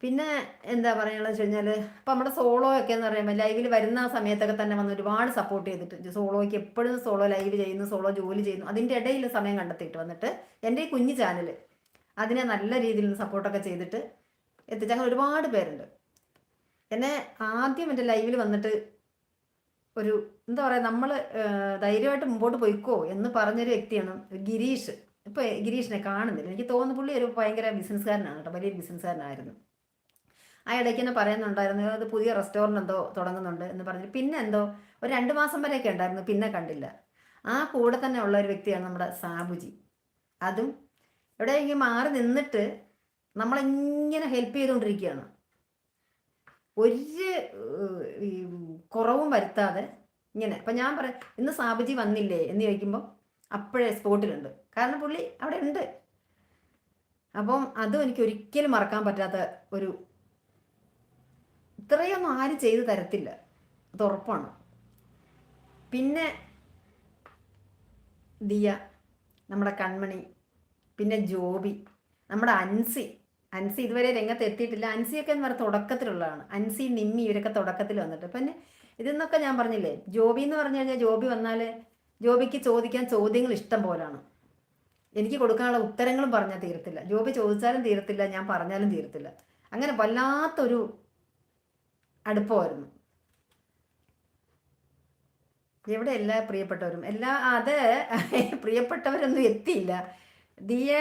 പിന്നെ എന്താ പറയാനുള്ളത് വെച്ച് കഴിഞ്ഞാൽ ഇപ്പം നമ്മുടെ സോളോ ഒക്കെ എന്ന് പറയുമ്പോൾ ലൈവിൽ വരുന്ന സമയത്തൊക്കെ തന്നെ വന്ന് ഒരുപാട് സപ്പോർട്ട് ചെയ്തിട്ട് സോളോയ്ക്ക് എപ്പോഴും സോളോ ലൈവ് ചെയ്യുന്നു സോളോ ജോലി ചെയ്യുന്നു അതിന്റെ ഇടയിൽ സമയം കണ്ടെത്തിയിട്ട് വന്നിട്ട് എന്റെ ഈ കുഞ്ഞു ചാനൽ അതിനെ നല്ല രീതിയിൽ സപ്പോർട്ടൊക്കെ ചെയ്തിട്ട് എത്തിച്ച് അങ്ങനെ ഒരുപാട് പേരുണ്ട്. എന്നെ ആദ്യം എന്റെ ലൈവിൽ വന്നിട്ട് ഒരു എന്താ പറയുക നമ്മൾ ധൈര്യമായിട്ട് മുമ്പോട്ട് പോയിക്കോ എന്ന് പറഞ്ഞൊരു വ്യക്തിയാണ് ഗിരീഷ്. ഇപ്പോൾ ഗിരീഷിനെ കാണുന്നില്ല. എനിക്ക് തോന്നുന്നു പുള്ളി ഒരു ഭയങ്കര ബിസിനസ്സുകാരനാണ് കേട്ടോ. വലിയൊരു ബിസിനസ്സുകാരനായിരുന്നു. ആ ഇടയ്ക്ക് തന്നെ പറയുന്നുണ്ടായിരുന്നു അത് പുതിയ റെസ്റ്റോറന്റ് എന്തോ തുടങ്ങുന്നുണ്ട് എന്ന് പറഞ്ഞിട്ട്. പിന്നെ എന്തോ ഒരു രണ്ട് മാസം വരെയൊക്കെ ഉണ്ടായിരുന്നു പിന്നെ കണ്ടില്ല. ആ കൂടെ തന്നെ ഉള്ള ഒരു വ്യക്തിയാണ് നമ്മുടെ സാബുജി. അതും എവിടെയെങ്കിലും മാറി നിന്നിട്ട് നമ്മളിങ്ങനെ ഹെൽപ്പ് ചെയ്തുകൊണ്ടിരിക്കുകയാണ്. ഒരു കുറവും വരുത്താതെ ഇങ്ങനെ. അപ്പം ഞാൻ പറയാം ഇന്ന് സാബുജി വന്നില്ലേ എന്ന് ചോദിക്കുമ്പോൾ അപ്പോഴേ സ്പോട്ടിലുണ്ട്. കാരണം പുള്ളി അവിടെ ഉണ്ട്. അപ്പം അതും എനിക്ക് ഒരിക്കലും മറക്കാൻ പറ്റാത്ത ഒരു ഇത്രയൊന്നും ആരും ചെയ്തു തരത്തില്ല. അത് ഉറപ്പാണ്. പിന്നെ ദിയ നമ്മുടെ കൺമണി പിന്നെ ജോബി നമ്മുടെ അൻസി. അൻസി ഇതുവരെ രംഗത്ത് എത്തിയിട്ടില്ല. അൻസിയൊക്കെ എന്ന് പറഞ്ഞാൽ തുടക്കത്തിലുള്ളതാണ്. അൻസി നിമ്മി ഇവരൊക്കെ തുടക്കത്തിൽ വന്നിട്ട്. പിന്നെ ഇതെന്നൊക്കെ ഞാൻ പറഞ്ഞില്ലേ? ജോബി എന്ന് പറഞ്ഞു കഴിഞ്ഞാൽ ജോബി വന്നാൽ ജോബിക്ക് ചോദിക്കാൻ ചോദ്യങ്ങൾ ഇഷ്ടം പോലാണ്. എനിക്ക് കൊടുക്കാനുള്ള ഉത്തരങ്ങളും പറഞ്ഞാൽ തീരത്തില്ല. ജോബി ചോദിച്ചാലും തീരത്തില്ല ഞാൻ പറഞ്ഞാലും തീരത്തില്ല. അങ്ങനെ വല്ലാത്തൊരു അടുപ്പമായിരുന്നു. എവിടെ എല്ലാ പ്രിയപ്പെട്ടവരും? എല്ലാ അത് പ്രിയപ്പെട്ടവരൊന്നും എത്തിയില്ല. ദിയ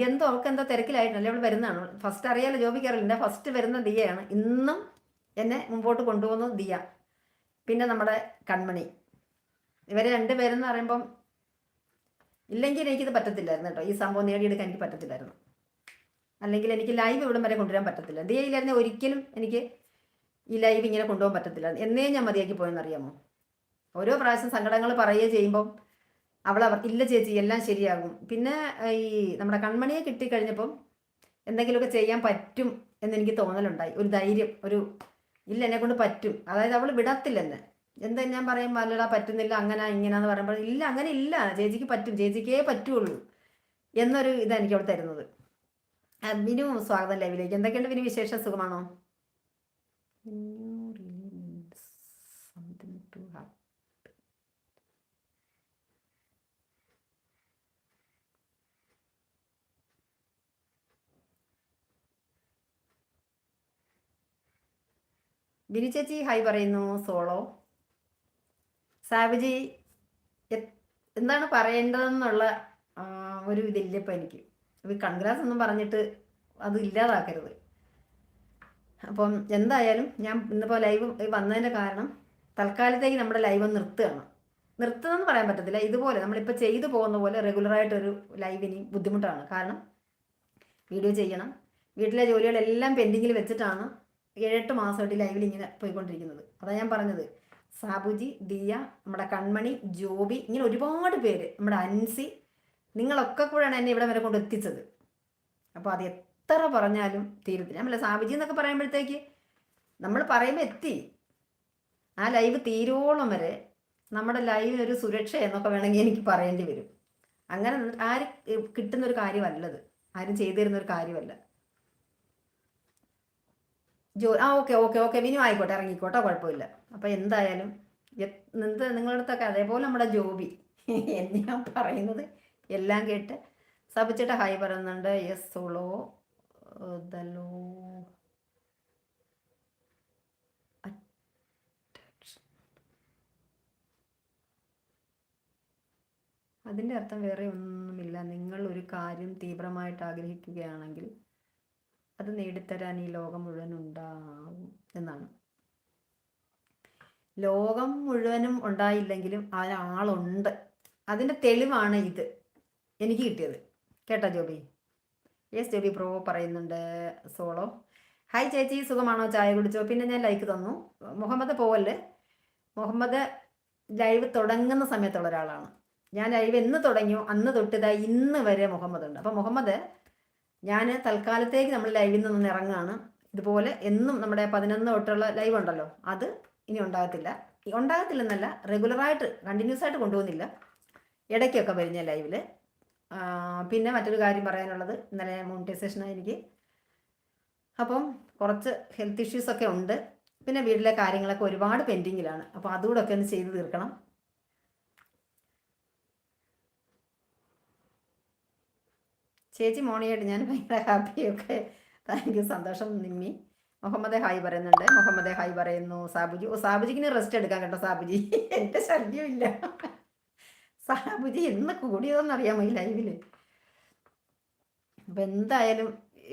എന്തോ അവൾക്ക് എന്തോ തിരക്കിലായിട്ടല്ലേ അവൾ വരുന്നതാണ്. ഫസ്റ്റ് അറിയാലോ ജോബിക്ക് അറിയില്ല. ഫസ്റ്റ് വരുന്ന ദിയയാണ്. ഇന്നും എന്നെ മുമ്പോട്ട് കൊണ്ടുപോകുന്നത് ദിയ. പിന്നെ നമ്മുടെ കൺമണി. ഇവരെ രണ്ടുപേരെന്ന് പറയുമ്പം ഇല്ലെങ്കിൽ എനിക്കിത് പറ്റത്തില്ലായിരുന്നു കേട്ടോ. ഈ സംഭവം നേടിയെടുക്കാൻ എനിക്ക് പറ്റത്തില്ലായിരുന്നു. അല്ലെങ്കിൽ എനിക്ക് ലൈവ് ഇവിടം വരെ കൊണ്ടുവരാൻ പറ്റത്തില്ല. ദിയ ഇല്ലായിരുന്നെ ഒരിക്കലും എനിക്ക് ഈ ലൈവ് ഇങ്ങനെ കൊണ്ടുപോകാൻ പറ്റത്തില്ല എന്നേ ഞാൻ മതിയാക്കി പോയെന്നറിയാമോ? ഓരോ പ്രാവശ്യം സങ്കടങ്ങൾ പറയുകയും ചെയ്യുമ്പം അവൾ അവർ ഇല്ല ചേച്ചി എല്ലാം ശരിയാകും. പിന്നെ ഈ നമ്മുടെ കൺമണിയെ കിട്ടിക്കഴിഞ്ഞപ്പം എന്തെങ്കിലുമൊക്കെ ചെയ്യാൻ പറ്റും എന്നെനിക്ക് തോന്നലുണ്ടായി. ഒരു ധൈര്യം ഒരു ഇല്ല എന്നെ കൊണ്ട് പറ്റും. അതായത് അവൾ വിടത്തില്ലെന്ന്. എന്താ ഞാൻ പറയും അല്ലടാ പറ്റുന്നില്ല അങ്ങനെ ഇങ്ങനെയാന്ന് പറയുമ്പോൾ ഇല്ല അങ്ങനെ ഇല്ല. ചേച്ചിക്ക് പറ്റും ചേച്ചിക്കേ പറ്റുള്ളൂ എന്നൊരു ഇതാണ് എനിക്ക് അവിടെ തരുന്നത്. വിനു സ്വാഗതം ലൈവിലേക്ക്. എന്തൊക്കെയുണ്ട് വിനു വിശേഷം? സുഖമാണോ? ബിനി ചേച്ചി ഹായ് പറയുന്നു. സോളോ. സാബുജി എന്താണ് പറയേണ്ടതെന്നുള്ള ഒരു ഇതില്ല ഇപ്പം എനിക്ക്. കൺഗ്രാസ് ഒന്നും പറഞ്ഞിട്ട് അത് ഇല്ലാതാക്കരുത്. അപ്പം എന്തായാലും ഞാൻ ഇന്നിപ്പോൾ ലൈവ് വന്നതിന്റെ കാരണം തൽക്കാലത്തേക്ക് നമ്മുടെ ലൈവ് നിർത്തുകയാണ്. നിർത്തുന്നതെന്ന് പറയാൻ പറ്റത്തില്ല. ഇതുപോലെ നമ്മളിപ്പോൾ ചെയ്തു പോകുന്ന പോലെ റെഗുലറായിട്ടൊരു ലൈവിന് ബുദ്ധിമുട്ടാണ്. കാരണം വീഡിയോ ചെയ്യണം. വീട്ടിലെ ജോലികളെല്ലാം പെൻഡിങ്ങിൽ വെച്ചിട്ടാണ് ഏഴെട്ട് മാസമായിട്ട് ലൈവിൽ ഇങ്ങനെ പോയിക്കൊണ്ടിരിക്കുന്നത്. അതാ ഞാൻ പറഞ്ഞത്. സാബുജി ദിയ നമ്മുടെ കൺമണി ജോബി ഇങ്ങനെ ഒരുപാട് പേര് നമ്മുടെ അൻസി നിങ്ങളൊക്കെ കൂടെയാണ് എന്നെ ഇവിടെ വരെ കൊണ്ട് എത്തിച്ചത് അപ്പോൾ അത് എത്ര പറഞ്ഞാലും തീരത്തില്ല. നമ്മളെ സാബുജി എന്നൊക്കെ പറയുമ്പോഴത്തേക്ക് നമ്മൾ പറയുമ്പോൾ എത്തി. ആ ലൈവ് തീരോളം വരെ നമ്മുടെ ലൈവ് ഒരു സുരക്ഷ എന്നൊക്കെ വേണമെങ്കിൽ എനിക്ക് പറയേണ്ടി വരും. അങ്ങനെ ആര് കിട്ടുന്നൊരു കാര്യമല്ലത്. ആരും ചെയ്തു തരുന്ന ഒരു കാര്യമല്ല. ജോ ആ ഓക്കെ ഓക്കെ ഓക്കെ. വിനു ആയിക്കോട്ടെ ഇറങ്ങിക്കോട്ടെ കുഴപ്പമില്ല. അപ്പോൾ എന്തായാലും എന്ത് നിങ്ങളുടെ അടുത്തൊക്കെ അതേപോലെ നമ്മുടെ ജോബി. ഞാൻ പറയുന്നത് എല്ലാം കേട്ട് സബിച്ചിട്ട് ഹായ് പറയുന്നുണ്ട്. യെസ് സോളോ ദലോ. അതിന്റെ അർത്ഥം വേറെ ഒന്നുമില്ല. നിങ്ങൾ ഒരു കാര്യം തീവ്രമായിട്ട് ആഗ്രഹിക്കുകയാണെങ്കിൽ അത് നേടിത്തരാൻ ഈ ലോകം മുഴുവൻ ഉണ്ടാവും എന്നാണ്. ലോകം മുഴുവനും ഉണ്ടായില്ലെങ്കിലും അതിനാളുണ്ട് അതിന്റെ തെളിവാണ് ഇത്. എനിക്ക് കിട്ടിയത്. കേട്ടോ ജോബി? യെസ് ജോബി പ്രോ പറയുന്നുണ്ട് സോളോ. ഹായ് ചേച്ചി. സുഖമാണോ? ചായ കുടിച്ചോ? പിന്നെ ഞാൻ ലൈക്ക് തന്നു. മുഹമ്മദ് പോവൽ മുഹമ്മദ് ലൈവ് തുടങ്ങുന്ന സമയത്തുള്ള ഒരാളാണ്. ഞാൻ ലൈവ് എന്ന് തുടങ്ങിയോ? അന്ന് തൊട്ട് ഇന്ന് വരെ മുഹമ്മദ് ഉണ്ട്. അപ്പോൾ മുഹമ്മദ് ഞാൻ തൽക്കാലത്തേക്ക് നമ്മൾ ലൈവിൽ നിന്ന് ഇറങ്ങുകയാണ് ഇതുപോലെ എന്നും നമ്മുടെ പതിനൊന്ന് തൊട്ടുള്ള ലൈവ് ഉണ്ടല്ലോ അത് ഇനി ഉണ്ടാകത്തില്ല. ഉണ്ടാകത്തില്ലെന്നല്ല റെഗുലറായിട്ട് കണ്ടിന്യൂസ് ആയിട്ട് കൊണ്ടുപോകുന്നില്ല. ഇടയ്ക്കൊക്കെ വരുന്ന ലൈവിൽ പിന്നെ മറ്റൊരു കാര്യം പറയാനുള്ളത് ഇന്നലെ മോണിറ്റൈസേഷനായി എനിക്ക്. അപ്പം കുറച്ച് ഹെൽത്ത് ഇഷ്യൂസൊക്കെ ഉണ്ട്. പിന്നെ വീട്ടിലെ കാര്യങ്ങളൊക്കെ ഒരുപാട് പെൻഡിങ്ങിലാണ് അപ്പോൾ അതുകൂടെ ഒക്കെ ഒന്ന് ചെയ്ത് തീർക്കണം. ചേച്ചി മോണിയായിട്ട് ഞാൻ ഭയങ്കര ഹാപ്പിയൊക്കെ. താങ്ക് സന്തോഷം നിമ്മി. മുഹമ്മദ് ഹായ് പറയുന്നുണ്ട്. മുഹമ്മദ് ഹായ് പറയുന്നു. സാബുജി. ഓ സാബുജിക്ക് റെസ്റ്റ് എടുക്കാൻ കേട്ടോ സാബുജി. എന്റെ ശല്യമില്ല. സാബുജി എന്ന് കൂടിയതെന്ന് അറിയാമോ ഈ ലൈവിൽ അപ്പം എന്തായാലും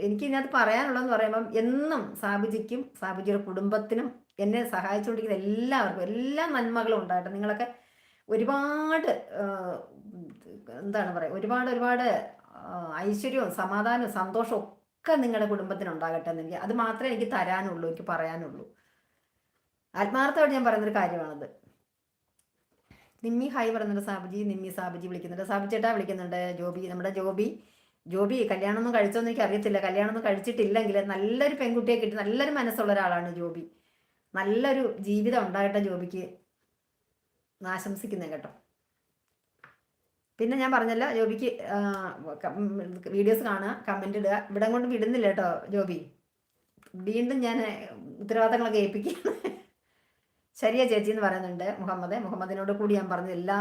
എനിക്ക് ഇതിനകത്ത് പറയാനുള്ളതെന്ന് പറയുമ്പം എന്നും സാബുജിക്കും സാബുജിയുടെ കുടുംബത്തിനും എന്നെ സഹായിച്ചുകൊണ്ടിരിക്കുന്ന എല്ലാവർക്കും എല്ലാ നന്മകളും ഉണ്ടാകട്ടെ. നിങ്ങളൊക്കെ ഒരുപാട് എന്താണ് പറയുക ഒരുപാട് ഒരുപാട് ഐശ്വര്യവും സമാധാനവും സന്തോഷവും ഒക്കെ നിങ്ങളുടെ കുടുംബത്തിനുണ്ടാകട്ടെ എന്ന് എനിക്ക് അത് മാത്രമേ എനിക്ക് തരാനുള്ളൂ എനിക്ക് പറയാനുള്ളൂ. ആത്മാർത്ഥമായിട്ട് ഞാൻ പറയുന്നൊരു കാര്യമാണത്. നിമ്മി ഹായ് പറയുന്നുണ്ട് സാബുജി നിമ്മി സാബുജി വിളിക്കുന്നുണ്ട്. സാബു ചേട്ടാ വിളിക്കുന്നുണ്ട്. ജോബി നമ്മുടെ ജോബി. ജോബി കല്യാണമൊന്നും കഴിച്ചോന്ന് എനിക്ക് അറിയത്തില്ല. കല്യാണമൊന്നും കഴിച്ചിട്ടില്ലെങ്കിൽ നല്ലൊരു പെൺകുട്ടിയെ കിട്ടി നല്ലൊരു മനസ്സുള്ള ഒരാളാണ് ജോബി. നല്ലൊരു ജീവിതം ഉണ്ടാകട്ടെ ജോബിക്ക്. ആശംസിക്കുന്നത് കേട്ടോ. പിന്നെ ഞാൻ പറഞ്ഞല്ലോ ജോബിക്ക് വീഡിയോസ് കാണുക കമന്റ് ഇടുക. ഇവിടെ കൊണ്ട് വിടുന്നില്ല കേട്ടോ ജോബി. വീണ്ടും ഞാൻ ഉത്തരവാദിത്തങ്ങളൊക്കെ ഏൽപ്പിക്കുന്നു. ശരിയ ചേച്ചി എന്ന് പറയുന്നുണ്ട് മുഹമ്മദ്. മുഹമ്മദിനോട് കൂടി ഞാൻ പറഞ്ഞു എല്ലാ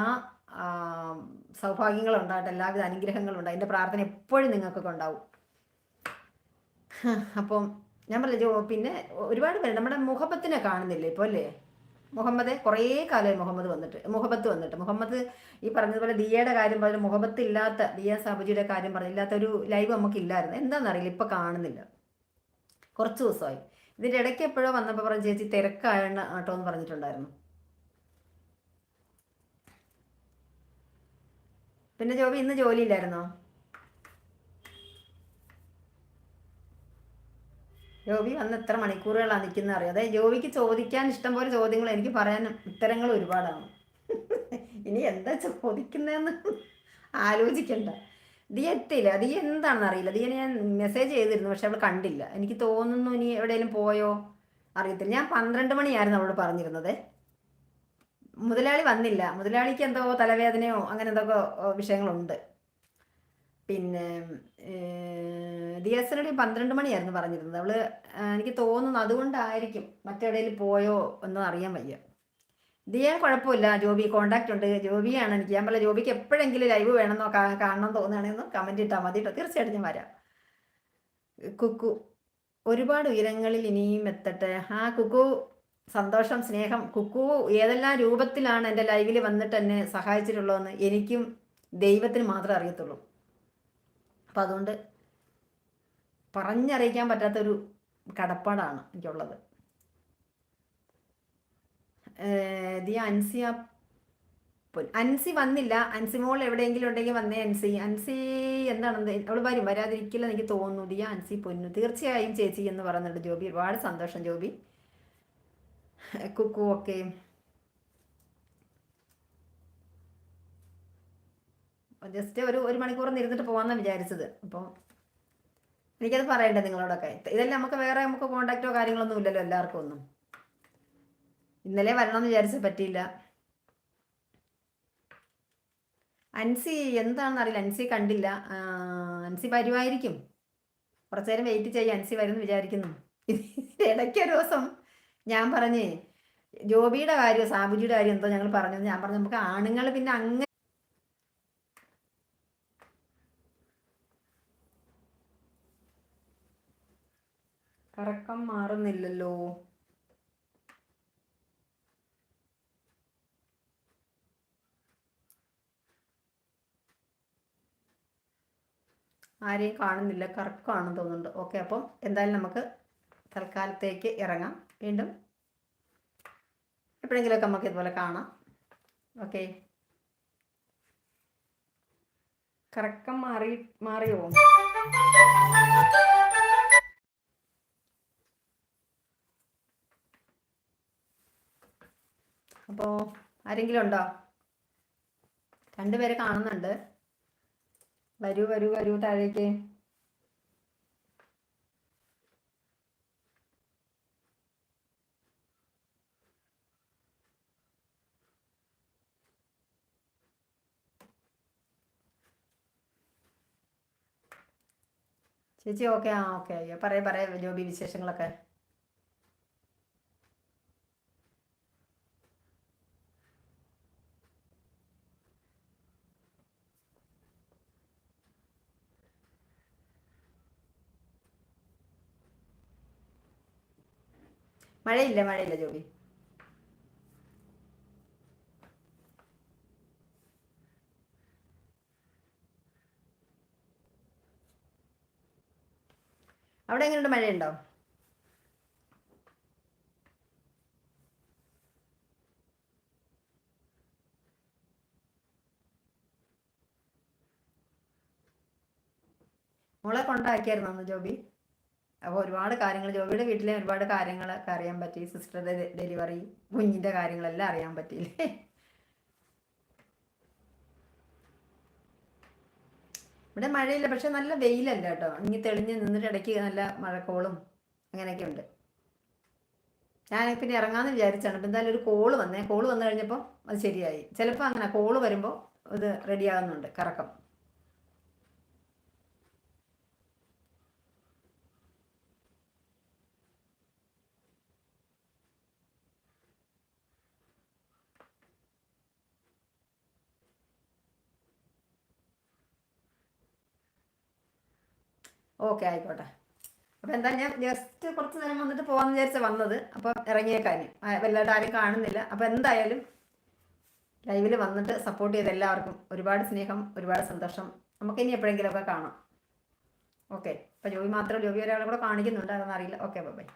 സൗഭാഗ്യങ്ങളും ഉണ്ടാകട്ടെ എല്ലാവിധ അനുഗ്രഹങ്ങളും ഉണ്ട് എന്റെ പ്രാർത്ഥന എപ്പോഴും നിങ്ങൾക്കൊക്കെ ഉണ്ടാവും. അപ്പം ഞാൻ പറഞ്ഞു പിന്നെ ഒരുപാട് പേര് നമ്മുടെ മുഖപ്പത്തിനെ കാണുന്നില്ലേ ഇപ്പോൾ അല്ലേ? മുഹമ്മദ് കുറേ കാലമായി മുഹമ്മദ് വന്നിട്ട് മുഹബത്ത് വന്നിട്ട്. മുഹമ്മദ് ഈ പറഞ്ഞതുപോലെ ദിയയുടെ കാര്യം പറഞ്ഞു മുഹബത്ത് ഇല്ലാത്ത ദിയ സാബുജിയുടെ കാര്യം പറഞ്ഞു ഇല്ലാത്ത ഒരു ലൈവ് നമുക്ക് ഇല്ലായിരുന്നു എന്താണെന്നറിയില്ല ഇപ്പം കാണുന്നില്ല. കുറച്ച് ദിവസമായി. ഇതിന്റെ ഇടയ്ക്ക് എപ്പോഴോ വന്നപ്പോൾ പറഞ്ഞു ചേച്ചി തിരക്കായാണ് ആട്ടോ എന്ന് പറഞ്ഞിട്ടുണ്ടായിരുന്നു. പിന്നെ ജോബി ഇന്ന് ജോലിയില്ലായിരുന്നോ ജോബി അന്ന് എത്ര മണിക്കൂറുകളാണ് നിൽക്കുന്നത് അറിയാം? അതായത് ജോബിക്ക് ചോദിക്കാൻ ഇഷ്ടംപോലെ ചോദ്യങ്ങൾ എനിക്ക് പറയാൻ ഉത്തരങ്ങൾ ഒരുപാടാണ്. ഇനി എന്താ ചോദിക്കുന്നതെന്ന് ആലോചിക്കണ്ട. ദിയ എത്തിയില്ല ദിയ എന്താണെന്ന് അറിയില്ല. ദിയ ഞാൻ മെസ്സേജ് ചെയ്തിരുന്നു പക്ഷെ അവൾ കണ്ടില്ല. എനിക്ക് തോന്നുന്നു ഇനി എവിടെയെങ്കിലും പോയോ? അറിയത്തില്ല. ഞാൻ പന്ത്രണ്ട് മണിയായിരുന്നു അവളോട് പറഞ്ഞിരുന്നത്. മുതലാളി വന്നില്ല. മുതലാളിക്ക് എന്തോ തലവേദനയോ അങ്ങനെ എന്തൊക്കെ വിഷയങ്ങളുണ്ട്. പിന്നെ ദിയസിനോട് പന്ത്രണ്ട് മണിയായിരുന്നു പറഞ്ഞിരുന്നത്. അവൾ എനിക്ക് തോന്നുന്നു അതുകൊണ്ടായിരിക്കും മറ്റെവിടെയിൽ പോയോ എന്ന് അറിയാൻ വയ്യ. ദിയ കുഴപ്പമില്ല. ജോബി കോണ്ടാക്ട് ഉണ്ട്. ജോബിയാണ്. എനിക്ക് ഞാൻ പറയാം ജോബിക്ക് എപ്പോഴെങ്കിലും ലൈവ് വേണമെന്നോ കാണണം തോന്നുകയാണെന്ന് കമന്റ് ഇട്ടാൽ മതി തീർച്ചയായിട്ടും ഞാൻ വരാം. കുക്കു ഒരുപാട് ഉയരങ്ങളിൽ ഇനിയും എത്തട്ടെ. ആ കുക്കു സന്തോഷം സ്നേഹം. കുക്കു ഏതെല്ലാം രൂപത്തിലാണ് എന്റെ ലൈവിൽ വന്നിട്ട് എന്നെ സഹായിച്ചിട്ടുള്ളതെന്ന് എനിക്കും ദൈവത്തിന് മാത്രമേ അറിയത്തുള്ളൂ. അപ്പം അതുകൊണ്ട് പറഞ്ഞറിയിക്കാൻ പറ്റാത്തൊരു കടപ്പാടാണ് എനിക്കുള്ളത്. ദി അൻസിയ അൻസി വന്നില്ല. അൻസി മോൾ എവിടെയെങ്കിലും ഉണ്ടെങ്കിൽ വന്നേ അൻസി. അൻസി എന്താണെന്ന് അവൾ വരും. വരാതിരിക്കില്ല എനിക്ക് തോന്നുന്നു. ദിയ അൻസി പൊന്നു. തീർച്ചയായും ചേച്ചി എന്ന് പറയുന്നുണ്ട് ജോബി. ഒരുപാട് സന്തോഷം ജോബി. കുക്കു ഓക്കെ. ജസ്റ്റ് ഒരു ഒരു മണിക്കൂർ ഇരുന്നിട്ട് പോകാമെന്നാണ് വിചാരിച്ചത്. അപ്പോൾ എനിക്കത് പറയണ്ടേ നിങ്ങളോടൊക്കെ? ഇതെല്ലാം നമുക്ക് വേറെ നമുക്ക് കോണ്ടാക്റ്റോ കാര്യങ്ങളൊന്നും ഇല്ലല്ലോ എല്ലാവർക്കും ഒന്നും. ഇന്നലെ വരണമെന്ന് വിചാരിച്ച പറ്റിയില്ല. അൻസി എന്താണെന്ന് അറിയില്ല. അൻസി കണ്ടില്ല. അൻസി വരുമായിരിക്കും കുറച്ചു നേരം വെയിറ്റ് ചെയ്യാം. അൻസി വരുമെന്ന് വിചാരിക്കുന്നു. ഇടയ്ക്ക് ഒരു ദിവസം ഞാൻ പറഞ്ഞേ ജോബിയുടെ കാര്യം സാബുജിയുടെ കാര്യം എന്തോ ഞങ്ങൾ പറഞ്ഞു ഞാൻ പറഞ്ഞു. നമുക്ക് ആണുങ്ങൾ പിന്നെ അങ്ങനെ കറക്കം മാറുന്നില്ലല്ലോ. ആരെയും കാണുന്നില്ല. കറക്കമാണെന്ന് തോന്നുന്നുണ്ട്. ഓക്കെ അപ്പം എന്തായാലും നമുക്ക് തൽക്കാലത്തേക്ക് ഇറങ്ങാം. വീണ്ടും എപ്പോഴെങ്കിലുമൊക്കെ നമുക്ക് ഇതുപോലെ കാണാം. ഓക്കെ കറക്കം മാറി മാറിയോ? അപ്പോൾ ആരെങ്കിലും ഉണ്ടോ? രണ്ടുപേരെ കാണുന്നുണ്ട്. വരൂ വരൂ വരൂ താഴേക്ക്. ചേച്ചി ഓക്കെ ആ ഓക്കെ അയ്യോ പറയ പറയാം ജോബി വിശേഷങ്ങളൊക്കെ. മഴയില്ല മഴയില്ല ജോബി. അവിടെ എങ്ങനെയുണ്ട്? മഴയുണ്ടോ? മോളെ കൊണ്ടാക്കിയായിരുന്നു ജോബി? അപ്പോൾ ഒരുപാട് കാര്യങ്ങൾ ജോബിയുടെ വീട്ടിലെ ഒരുപാട് കാര്യങ്ങളൊക്കെ അറിയാൻ പറ്റി. സിസ്റ്ററുടെ ഡെലിവറി കുഞ്ഞിന്റെ കാര്യങ്ങളെല്ലാം അറിയാൻ പറ്റിയില്ലേ? ഇവിടെ മഴയില്ല പക്ഷെ നല്ല വെയിലല്ല കേട്ടോ. ഇനി തെളിഞ്ഞ് നിന്നിട്ട് ഇടയ്ക്ക് നല്ല മഴക്കോളും അങ്ങനെയൊക്കെ ഉണ്ട്. ഞാൻ പിന്നെ ഇറങ്ങാമെന്ന് വിചാരിച്ചാണ്. ഇപ്പം എന്തായാലും ഒരു കോൾ വന്നേ. കോൾ വന്നു കഴിഞ്ഞപ്പോൾ അത് ശരിയായി. ചിലപ്പോൾ അങ്ങനെ കോൾ വരുമ്പോൾ ഇത് റെഡിയാകുന്നുണ്ട് കറക്കം. ഓക്കെ ആയിക്കോട്ടെ. അപ്പോൾ എന്താ ഞാൻ ജസ്റ്റ് കുറച്ച് നേരം വന്നിട്ട് പോകാമെന്ന് വിചാരിച്ച വന്നത്. അപ്പോൾ ഇറങ്ങിയേക്കാനും വല്ലാണ്ട് ആരും കാണുന്നില്ല. അപ്പോൾ എന്തായാലും ലൈവിൽ വന്നിട്ട് സപ്പോർട്ട് ചെയ്ത എല്ലാവർക്കും ഒരുപാട് സ്നേഹം ഒരുപാട് സന്തോഷം. നമുക്ക് ഇനി എപ്പോഴെങ്കിലുമൊക്കെ കാണാം. ഓക്കെ. അപ്പോൾ ജോബി മാത്രം ജോബി ഒരാളെ കൂടെ കാണിക്കുന്നുണ്ട്. അതൊന്നും അറിയില്ല. Okay bye.